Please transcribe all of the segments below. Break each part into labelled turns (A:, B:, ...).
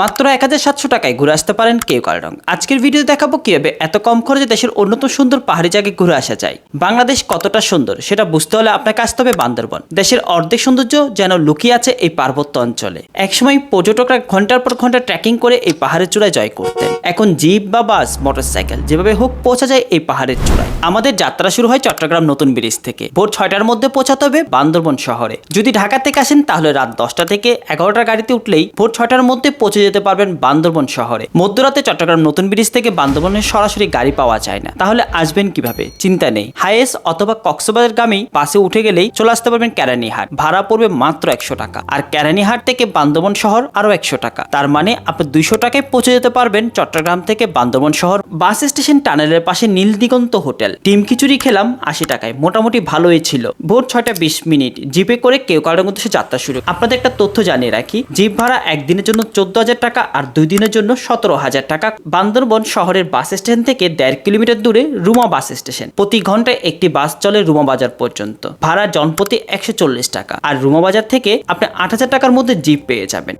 A: মাত্র এক হাজার সাতশো টাকায় ঘুরে আসতে পারেন কেউ কারণ আজকের ভিডিও দেখাবো কীভাবে এত কম খরচে দেশের অন্যতম সুন্দর পাহাড়ি জায়গায় ঘুরে আসা যায়। বাংলাদেশ কতটা সুন্দর, সেটা বুঝতে হলে আপনাকে আসতে হবে বান্দরবন। দেশের অর্ধেক সৌন্দর্য যেন লুকিয়ে আছে এই পার্বত্য অঞ্চলে। একসময় পর্যটকরা ঘণ্টার পর ঘণ্টা ট্রেকিং করে এই পাহাড়ের চূড়ায় জয় করতেন। এখন জিপ বা বাস, মোটরসাইকেল, যেভাবে হোক পৌঁছা যায় এই পাহাড়ের চূড়ায়। আমাদের যাত্রা শুরু হয় চট্টগ্রাম নতুন ব্রিজ থেকে। ভোর ছয়টার মধ্যে পৌঁছাতে হবে বান্দরবন শহরে। যদি ঢাকা থেকে আসেন, তাহলে রাত দশটা থেকে এগারোটার গাড়িতে উঠলেই ভোর ছয়টার মধ্যে পৌঁছে যেতে পারবেন বান্দরবন শহরে। মধ্যরাতে চট্টগ্রাম নতুন ব্রিজ থেকে বান্দরবনের সরাসরি গাড়ি পাওয়া যায় না। তাহলে আসবেন কীভাবে? চিন্তা নেই। হাইয়েস অথবা কক্সবাজার গামী বাসে উঠে গেলেই চলে আসতে পারবেন ক্যারানিহাট ভাড়া পড়বে মাত্র একশো টাকা। আর ক্যারানিহাট থেকে বান্দরবন শহর আরও একশো টাকা। তার মানে আপনি দুইশো টাকায় পৌঁছে যেতে পারবেন চট্টগ্রাম থেকে বান্দরবন শহর বাস স্টেশন টানেলের পাশে নীল দিগন্ত হোটেল। ডিম খিচুড়ি খেলাম আশি টাকায়। মোটামুটি ভালোই ছিল। ভোর ছয়টা বিশ মিনিট। জিপে করে কেউ কারোর মধ্যে যাত্রা শুরু। আপনাদের একটা তথ্য জানিয়ে রাখি। জিপ ভাড়া একদিনের জন্য চোদ্দ হাজার টাকা আর দুই দিনের জন্য সতেরো হাজার টাকা। বান্দরবন শহরের বাস স্টেশন থেকে দেড় কিলোমিটার দূরে রুমা বাস স্টেশন। প্রতি ঘন্টায় একটি বাস চলে রুমা বাজার পর্যন্ত। ভাড়া জনপ্রতি একশো চল্লিশ টাকা। আর রুমা বাজার থেকে আপনি আট হাজার টাকার মধ্যে জিপ পেয়ে যাবেন।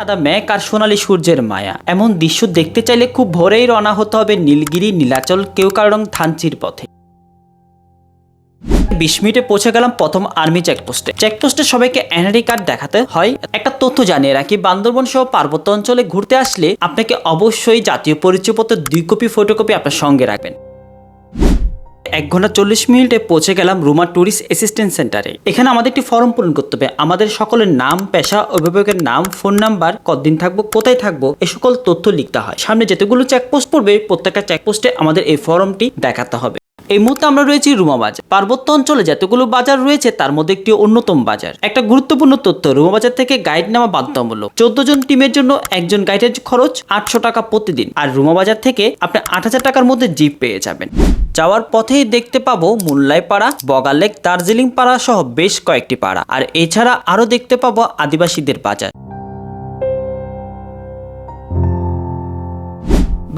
A: সাদা মেঘ আর সোনালী সূর্যের মায়া। এমন দৃশ্য দেখতে চাইলে খুব ভোরেই রওনা হতে হবে নীলগিরি, নীলাচল কেউকারং থানচির পথে। বিশ মিনিটে পৌঁছে গেলাম প্রথম আর্মি চেকপোস্টে। চেকপোস্টে সবাইকে এনআরই কার্ড দেখাতে হয়। একটা তথ্য জানিয়ে রাখি বান্দরবন সহ পার্বত্য অঞ্চলে ঘুরতে আসলে আপনাকে অবশ্যই জাতীয় পরিচয়পত্রের দুই কপি ফটোকপি আপনার সঙ্গে রাখবেন। এক ঘণ্টা চল্লিশ মিনিটে পৌঁছে গেলাম রুমা ট্যুরিস্ট অ্যাসিস্ট্যান্ট সেন্টারে। এখানে আমাদের একটি ফর্ম পূরণ করতে হবে। আমাদের সকলের নাম, পেশা, অভিভাবকের নাম, ফোন নাম্বার, কতদিন থাকব, কোথায় থাকব, এ সকল তথ্য লিখতে হয়। সামনে যেতেগুলো চেকপোস্ট পড়বে, প্রত্যেকটা চেকপোস্টে আমাদের এই ফর্মটি দেখাতে হবে। এই মুহূর্তে আমরা রয়েছি রুমা বাজার। পার্বত্য অঞ্চলে যতগুলো বাজার রয়েছে, তার মধ্যে একটি অন্যতম বাজার। একটা গুরুত্বপূর্ণ তথ্য, রুমা বাজার থেকে গাইড নেওয়া বাধ্যতামূলক। চোদ্দ জন টিমের জন্য একজন গাইডের খরচ আটশো টাকা প্রতিদিন। আর রুমা বাজার থেকে আপনি আট হাজার টাকার মধ্যে জিপ পেয়ে যাবেন। যাওয়ার পথেই দেখতে পাবো মুল্লাই পাড়া বগালেক, দার্জিলিং পাড়া সহ বেশ কয়েকটি পাড়া। আর এছাড়া আরও দেখতে পাবো আদিবাসীদের বাজার।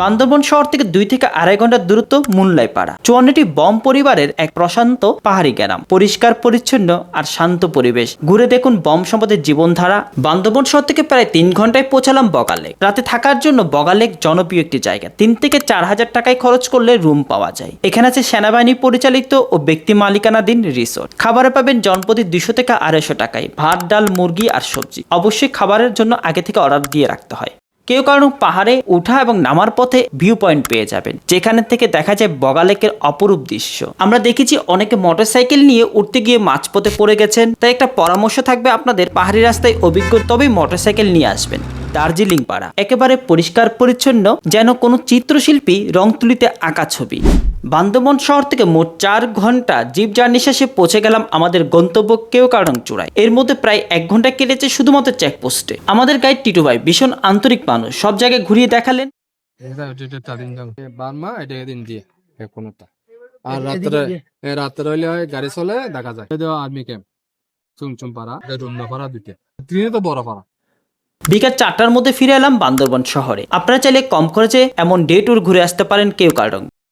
A: বান্দরবন শহর থেকে দুই থেকে আড়াই ঘণ্টার দূরত্ব মুল্লাই পাড়া চুয়ান্নটি বম পরিবারের এক প্রশান্ত পাহাড়ি গ্রাম। পরিষ্কার, পরিচ্ছন্ন আর শান্ত পরিবেশ। ঘুরে দেখুন বম সম্পদের জীবনধারা। বান্দরবন শহর থেকে প্রায় তিন ঘন্টায় পৌঁছালাম বগালেক। রাতে থাকার জন্য বগালেক জনপ্রিয় একটি জায়গা। তিন থেকে চার হাজার টাকায় খরচ করলে রুম পাওয়া যায়। এখানে আছে সেনাবাহিনী পরিচালিত ও ব্যক্তি মালিকানাধীন রিসোর্ট। খাবারে পাবেন জনপ্রতি দুশো থেকে আড়াইশো টাকায়। ভাত, ডাল, মুরগি আর সবজি। অবশ্যই খাবারের জন্য আগে থেকে অর্ডার দিয়ে রাখতে হয়। কেউ কারণ পাহাড়ে উঠা এবং নামার পথে ভিউ পয়েন্ট পেয়ে যাবেন, যেখানে থেকে দেখা যায় বগালেকের অপরূপ দৃশ্য। আমরা দেখেছি অনেকে মোটরসাইকেল নিয়ে উঠতে গিয়ে মাঝপথে পড়ে গেছেন, তাই একটা পরামর্শ থাকবে আপনাদের, পাহাড়ি রাস্তায় অভিজ্ঞ তবেই মোটরসাইকেল নিয়ে আসবেন। দার্জিলিং পাড়া একেবারে পরিষ্কার পরিচ্ছন্ন যেন কোনো চিত্রশিল্পী রং তুলিতে আঁকা ছবি। বান্দরবন শহর থেকে মোট চার ঘণ্টা জিপ জার্নি শেষে পৌঁছে গেলাম আমাদের গন্তব্য কেউ কারণ চূড়ায়। এর মধ্যে প্রায় এক ঘণ্টা কেটেছে শুধুমাত্র চেকপোস্টে আমাদের গাইড টিটু ভাই ভীষণ আন্তরিক মানুষ। সব জায়গায় ঘুরিয়ে দেখালেন।
B: আর রাত্রে রাত্রে হইলে হয় গাড়ি চলে দেখা যায়। আর্মি ক্যাম্প চুমচুম পাড়া রুম না পাড়া দুইটা। ট্রেনে তো বড় পাড়া।
A: বিকাল চারটার মধ্যে ফিরে এলাম বান্দরবন শহরে। আপনারা চাইলে কম খরচে এমন ডে ট্যুর ঘুরে আসতে পারেন কেউ কারণ।